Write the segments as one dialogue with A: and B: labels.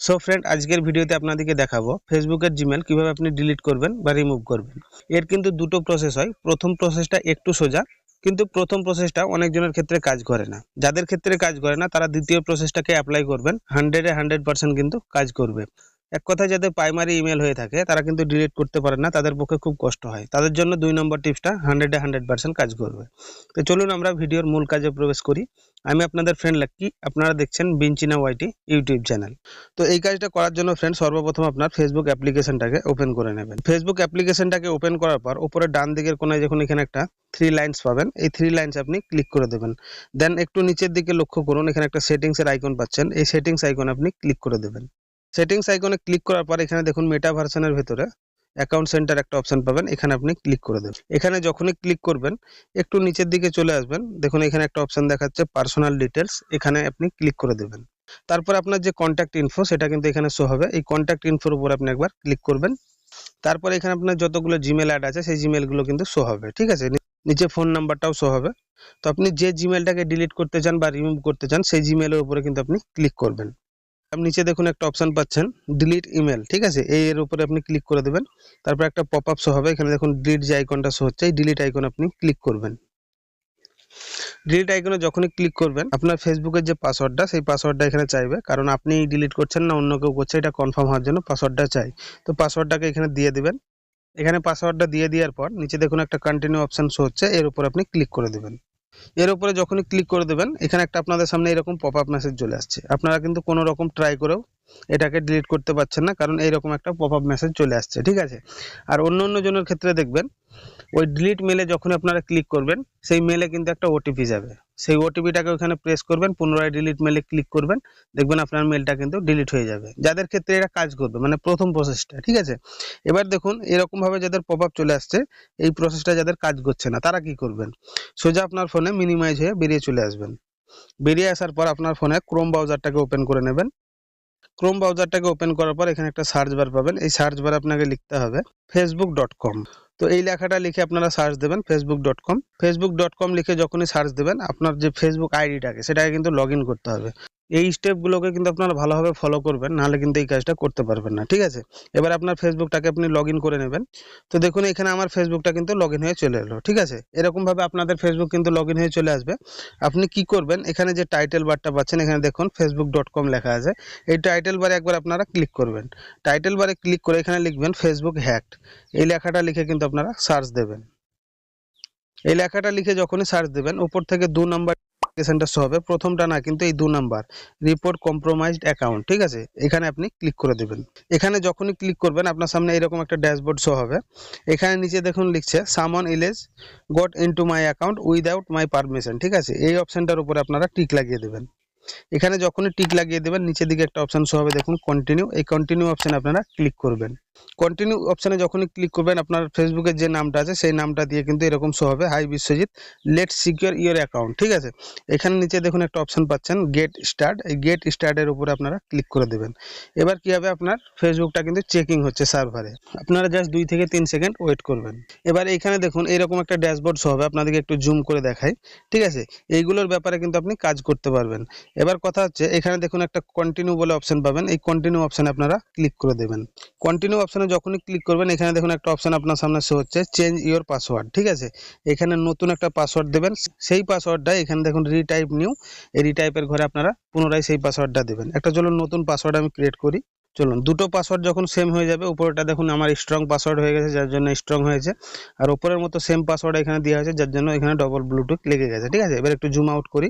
A: So friend আজকের ভিডিওতে আপনাদেরকে দেখাবো ফেসবুকের জিমেল কীভাবে আপনি ডিলিট করবেন বা রিমুভ করবেন। এর কিন্তু দুটো প্রসেস হয়। প্রথম প্রসেসটা একটু সোজা, কিন্তু প্রথম প্রসেসটা অনেকজনের ক্ষেত্রে কাজ করে না। যাদের ক্ষেত্রে কাজ করে না, তারা দ্বিতীয় প্রসেসটাকে অ্যাপ্লাই করবেন। হান্ড্রেডে হান্ড্রেড পার্সেন্ট কিন্তু কাজ করবে। এক কথায় যাদের প্রাইমারি ইমেল হয়ে থাকে, তারা কিন্তু ডিলিট করতে পারে না, তাদের পক্ষে খুব কষ্ট হয়। তাদের জন্য দুই নম্বর টিপসটা হান্ড্রেডে হান্ড্রেড পার্সেন্ট কাজ করবে। তো চলুন আমরা ভিডিওর মূল কাজে প্রবেশ করি। আমি আপনাদের ফ্রেন্ড লাক্কি আপনারা দেখছেন বিনচিনা ওয়াইটি ইউটিউব চ্যানেল তো এই কাজটা করার জন্য ফ্রেন্ড সর্বপ্রথম আপনার ফেসবুক অ্যাপ্লিকেশনটাকে ওপেন করে নেবেন। ফেসবুক অ্যাপ্লিকেশনটাকে ওপেন করার পর, উপরে ডান দিকের কোনায় যখন এখানে একটা থ্রি লাইন্স পাবেন। এই থ্রি লাইন্স আপনি ক্লিক করে দেবেন। দেন একটু নিচের দিকে লক্ষ্য করুন, এখানে একটা সেটিংসের আইকন পাচ্ছেন। এই সেটিংস আইকন আপনি ক্লিক করে দেবেন। সেটিংস আইকনে ক্লিক করার পর এখানে দেখুন মেটা ভার্সনের ভেতরে অ্যাকাউন্ট সেন্টার একটা অপশন পাবেন। এখানে আপনি ক্লিক করে দেবেন। এখানে যখনই ক্লিক করবেন, একটু নিচের দিকে চলে আসবেন। দেখুন এখানে একটা অপশন দেখাচ্ছে পার্সোনাল ডিটেলস এখানে আপনি ক্লিক করে দেবেন। তারপর আপনার যে কন্ট্যাক্ট ইনফো সেটা কিন্তু এখানে শো হবে। এই কন্ট্যাক্ট ইনফোর উপর আপনি একবার ক্লিক করবেন। তারপর এখানে আপনার যতগুলো জিমেল অ্যাড আছে, সেই জিমেলগুলো কিন্তু শো হবে। ঠিক আছে? নিচে ফোন নাম্বারটাও শো হবে। তো আপনি যে জিমেলটাকে ডিলিট করতে চান বা রিমুভ করতে চান, সেই জিমেলের উপরে কিন্তু আপনি ক্লিক করবেন। আপনি নিচে দেখুন একটা অপশন পাচ্ছেন ডিলিট ইমেল ঠিক আছে? এই এর উপরে আপনি ক্লিক করে দেবেন। তারপর একটা পপ আপ শো হবে, এখানে দেখুন ডিলিট যে আইকনটা শো হচ্ছে, এই ডিলিট আইকন আপনি ক্লিক করবেন। ডিলিট আইকনে যখনই ক্লিক করবেন, আপনার ফেসবুকের যে পাসওয়ার্ডটা সেই পাসওয়ার্ডটা এখানে চাইবে। কারণ আপনি ডিলিট করছেন না, অন্য কেউ করছে, এটা কনফার্ম হওয়ার জন্য পাসওয়ার্ডটা চাই। তো পাসওয়ার্ডটাকে এখানে দিয়ে দিবেন। এখানে পাসওয়ার্ডটা দিয়ে দেওয়ার পর, নিচে দেখুন একটা কন্টিনিউ অপশন শো হচ্ছে, এর উপর আপনি ক্লিক করে দেবেন। এর উপরে যখনই ক্লিক করে দেবেন, এখানে একটা আপনাদের সামনে এরকম পপ আপ মেসেজ চলে আসছে। আপনারা কিন্তু কোনো রকম ট্রাই করেও এটাকে ডিলিট করতে পারছেন না, কারণ এইরকম একটা পপ আপ মেসেজ চলে আসছে, ঠিক আছে? আর অন্য অন্য জনের ক্ষেত্রে দেখবেন, ওই ডিলিট মেলে যখন আপনারা ক্লিক করবেন, সেই মেলে কিন্তু একটা ওটিপি যাবে। সেই ওটিপিটাকে ওখানে প্রেস করবেন, পুনরায় ডিলিট মেলে ক্লিক করবেন, দেখবেন আপনার মেলটা কিন্তু ডিলিট হয়ে যাবে। যাদের ক্ষেত্রে এটা কাজ করবে মানে প্রথম প্রসেসটা ঠিক আছে? এবার দেখুন, এরকমভাবে যাদের পপ আপ চলে আসছে, এই প্রসেসটা যাদের কাজ করছে না, তারা কি করবেন? সোজা আপনার ফোনে মিনিমাইজ হয়ে বেরিয়ে চলে আসবেন। বেরিয়ে আসার পর আপনার ফোনে ক্রোম ব্রাউজারটাকে ওপেন করে নেবেন। ক্রোম ব্রাউজারটাকে ওপেন করার পর এখানে একটা সার্চ বার পাবেন। এই সার্চ বার আপনাকে লিখতে হবে ফেসবুক ডট কম তো এই লেখাটা লিখে আপনারা সার্চ দেবেন Facebook dot com Facebook dot com লিখে যখনই সার্চ দেবেন, আপনার যে ফেসবুক আইডিটাকে সেটাকে কিন্তু লগ করতে হবে। এই স্টেপগুলোকে কিন্তু আপনারা ভালোভাবে ফলো করবেন, নাহলে কিন্তু এই কাজটা করতে পারবেন না, ঠিক আছে? এবার আপনার ফেসবুকটাকে আপনি লগ করে নেবেন। তো দেখুন, এখানে আমার ফেসবুকটা কিন্তু লগ হয়ে চলে এলো, ঠিক আছে? এরকমভাবে আপনাদের ফেসবুক কিন্তু লগ হয়ে চলে আসবে। আপনি কি করবেন, এখানে যে টাইটেল বারটা পাচ্ছেন, এখানে দেখুন ফেসবুক ডট কম লেখা আছে। এই টাইটেল বারে একবার আপনারা ক্লিক করবেন। টাইটেল বারে ক্লিক করে এখানে লিখবেন ফেসবুক হ্যাকড এই লেখাটা লিখে কিন্তু আপনারা সার্চ দেবেন। এই লেখাটা লিখে যখনই সার্চ দেবেন, উপর থেকে দু নাম্বার অ্যাপ্লিকেশনটা শো হবে। প্রথমটা না, কিন্তু এই দু নাম্বার রিপোর্ট কম্প্রোমাইজড অ্যাকাউন্ট ঠিক আছে? এখানে আপনি ক্লিক করে দেবেন। এখানে যখনই ক্লিক করবেন, আপনার সামনে এরকম একটা ড্যাশবোর্ড শো হবে। এখানে নিচে দেখুন লিখছে someone else got into my account without my permission ঠিক আছে? এই অপশানটার উপরে আপনারা টিক লাগিয়ে দেবেন। এখানে যখনই টিক লাগিয়ে দেবেন, নিচের দিকে একটা অপশন শো হবে, দেখুন কন্টিনিউ এই কন্টিনিউ অপশনে আপনারা ক্লিক করবেন। কন্টিনিউ অপশানে যখনই ক্লিক করবেন, আপনার ফেসবুকের যে নামটা আছে, সেই নামটা দিয়ে কিন্তু এরকম শো হবে hi Biswajit let secure your account ঠিক আছে? এখানে নিচে দেখুন একটা অপশন পাচ্ছেন গেট স্টার্ট এই গেট স্টার্টের উপরে আপনারা ক্লিক করে দেবেন। এবার কি হবে আপনার? ফেসবুকটা কিন্তু চেকিং হচ্ছে সার্ভারে আপনারা জাস্ট দুই থেকে তিন সেকেন্ড ওয়েট করবেন। এবার এখানে দেখুন, এরকম একটা ড্যাশবোর্ড শো হবে, আপনাদেরকে একটু জুম করে দেখাই। ঠিক আছে? এইগুলোর ব্যাপারে কিন্তু আপনি কাজ করতে পারবেন। এবার কথা হচ্ছে, এখানে দেখুন একটা কন্টিনিউ বলে অপশন পাবেন। এই কন্টিনিউ অপশানে আপনারা ক্লিক করে দেবেন। কন্টিনিউ অপশানে যখনই ক্লিক করবেন, এখানে দেখুন একটা অপশান আপনার সামনে শো হচ্ছে চেঞ্জ ইওর পাসওয়ার্ড ঠিক আছে? এখানে নতুন একটা পাসওয়ার্ড দেবেন, সেই পাসওয়ার্ডটা এখানে দেখুন রিটাইপ নিউ এই রিটাইপের ঘরে আপনারা পুনরায় সেই পাসওয়ার্ডটা দেবেন। একটা চলুন নতুন পাসওয়ার্ড আমি ক্রিয়েট করি। চলুন, দুটো পাসওয়ার্ড যখন সেম হয়ে যাবে উপরেটা দেখুন আমার স্ট্রং পাসওয়ার্ড হয়ে গেছে, যার জন্য স্ট্রং হয়েছে। আর উপরের মতো সেম পাসওয়ার্ড এখানে দেওয়া হয়েছে যার জন্য এখানে ডবল ব্লুটুথ লেগে গেছে, ঠিক আছে? এবার একটু জুম আউট করি।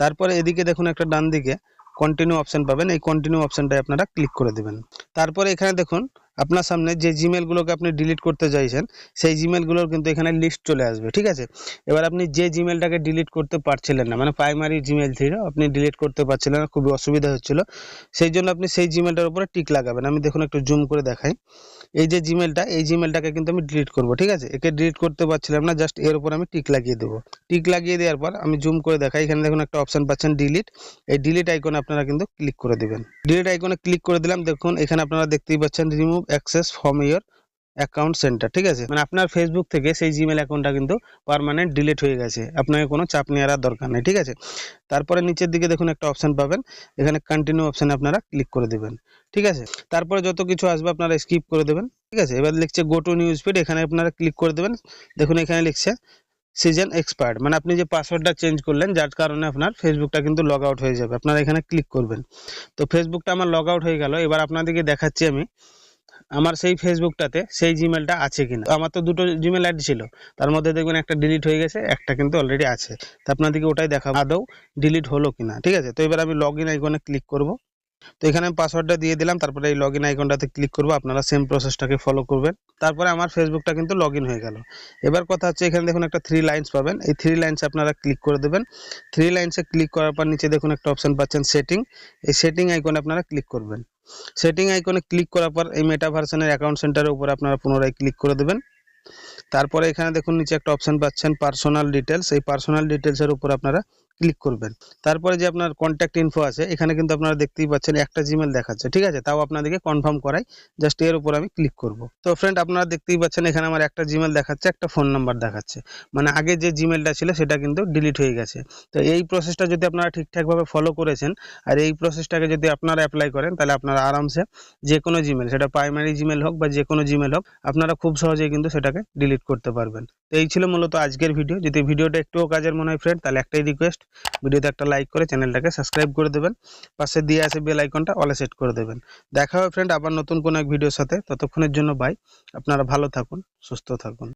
A: তারপরে এদিকে দেখুন একটা ডান দিকে কন্টিনিউ অপশান পাবেন, এই কন্টিনিউ অপশানটায় আপনারা ক্লিক করে দেবেন। তারপরে এখানে দেখুন আপনার সামনে যে জিমেলগুলোকে আপনি ডিলিট করতে চাইছেন, সেই জিমেলগুলোর কিন্তু এখানে লিস্ট চলে আসবে, ঠিক আছে? এবার আপনি যে জিমেলটাকে ডিলিট করতে পারছিলেন না মানে প্রাইমারি জিমেল থেকে আপনি ডিলিট করতে পারছিলেন না, খুবই অসুবিধা হচ্ছিল, সেই জন্য আপনি সেই জিমেলটার উপরে টিক লাগাবেন। আমি দেখুন একটু জুম করে দেখাই। এই যে জিমেলটা এই জিমেলটাকে কিন্তু আমি ডিলিট করব, ঠিক আছে? একে ডিলিট করতে পারছিলাম না জাস্ট এর উপর আমি টিক লাগিয়ে দেবো। টিক লাগিয়ে দেওয়ার পর আমি জুম করে দেখাই, এখানে দেখুন একটা অপশন পাচ্ছেন ডিলিট এই ডিলিট আইকনে আপনারা কিন্তু ক্লিক করে দেবেন। ডিলিট আইকনে ক্লিক করে দিলাম, দেখুন এখানে আপনারা দেখতেই পাচ্ছেন remove access from your account center ঠিক আছে? মানে আপনার ফেসবুক থেকে সেই জিমেল অ্যাকাউন্টটা কিন্তু পার্মানেন্ট ডিলিট হয়ে গেছে। আপনাকে কোনো চাপ নেওয়ার দরকার নেই, ঠিক আছে? তারপরে নিচের দিকে দেখুন একটা অপশন পাবেন। এখানে কন্টিনিউ অপশানে আপনারা ক্লিক করে দেবেন, ঠিক আছে? তারপরে যত কিছু আসবে আপনারা স্কিপ করে দেবেন, ঠিক আছে? এবার লিখছে গো টু নিউজ ফিড এখানে আপনারা ক্লিক করে দেবেন। দেখুন এখানে লিখছে সিজন এক্সপায়ার্ড মানে আপনি যে পাসওয়ার্ডটা চেঞ্জ করলেন, যার কারণে আপনার ফেসবুকটা কিন্তু লগ আউট হয়ে যাবে। আপনারা এখানে ক্লিক করবেন। তো ফেসবুকটা আমার লগ আউট হয়ে গেল। এবার আপনাদেরকে দেখাচ্ছি আমি আমার সেই ফেসবুকটাতে সেই জিমেলটা আছে কিনা আমার তো দুটো জিমেল আইডি ছিল। তার মধ্যে দেখবেন একটা ডিলিট হয়ে গেছে, একটা কিন্তু অলরেডি আছে। তো আপনাদেরকে ওটাই দেখাবো। আদৌ ডিলিট হলো কিনা, ঠিক আছে? তো এবার আমি লগ ইন আইকনে ক্লিক করব। তো এখানে আমি পাসওয়ার্ডটা দিয়ে দিলাম, তারপরে এই লগ ইন আইকনটাতে ক্লিক করব, আপনারা সেম প্রসেসটাকে ফলো করবেন। তারপরে আমার ফেসবুকটা কিন্তু লগ হয়ে গেল। এবার কথা হচ্ছে, এখানে দেখুন একটা থ্রি লাইন্স পাবেন। এই থ্রি লাইন্সে আপনারা ক্লিক করে দেবেন। থ্রি লাইন্সে ক্লিক করার পর নিচে দেখুন একটা অপশন পাচ্ছেন সেটিং এই সেটিং আইকনে আপনারা ক্লিক করবেন। সেটিং আইকনে ক্লিক করার পর এই মেটা ভার্সনের অ্যাকাউন্ট সেন্টারের উপর আপনারা পুনরায় ক্লিক করে দেবেন। তারপরে এখানে দেখুন নিচে একটা অপশন পাচ্ছেন পার্সোনাল ডিটেলস এই পার্সোনাল ডিটেলসের উপর আপনারা ক্লিক করবেন। তারপরে যে আপনার কন্ট্যাক্ট ইনফো আছে, এখানে কিন্তু আপনারা দেখতেই পাচ্ছেন একটা জিমেল দেখাচ্ছে, ঠিক আছে? তাও আপনাদেরকে কনফার্ম করাই জাস্ট এর উপর আমি ক্লিক করব। তো ফ্রেন্ড আপনারা দেখতেই পাচ্ছেন এখানে আমার একটা জিমেল দেখাচ্ছে, একটা ফোন নাম্বার দেখাচ্ছে। মানে আগে যে জিমেলটা ছিল, সেটা কিন্তু ডিলিট হয়ে গেছে। তো এই প্রসেসটা যদি আপনারা ঠিকঠাকভাবে ফলো করেছেন, আর এই প্রসেসটাকে যদি আপনারা অ্যাপ্লাই করেন, তাহলে আপনারা আরামসে যে কোনো জিমেল সেটা প্রাইমারি জিমেল হোক বা যে কোনো জিমেল হোক, আপনারা খুব সহজেই কিন্তু সেটাকে ডিলিট করতে পারবেন। তো এই ছিল মূলত আজকের ভিডিও। যদি ভিডিওটা একটুও কাজের মনে হয় ফ্রেন্ড তাহলে একটাই রিকোয়েস্ট ভিডিওতে একটা লাইক করে চ্যানেলটাকে সাবস্ক্রাইব করে দেবেন। পাশে দিয়ে আছে বেল আইকনটা অলে সেট করে দেবেন। দেখা হবে ফ্রেন্ড আবার নতুন কোনো এক ভিডিওর সাথে। ততক্ষণের জন্য বাই আপনারা ভালো থাকুন, সুস্থ থাকুন।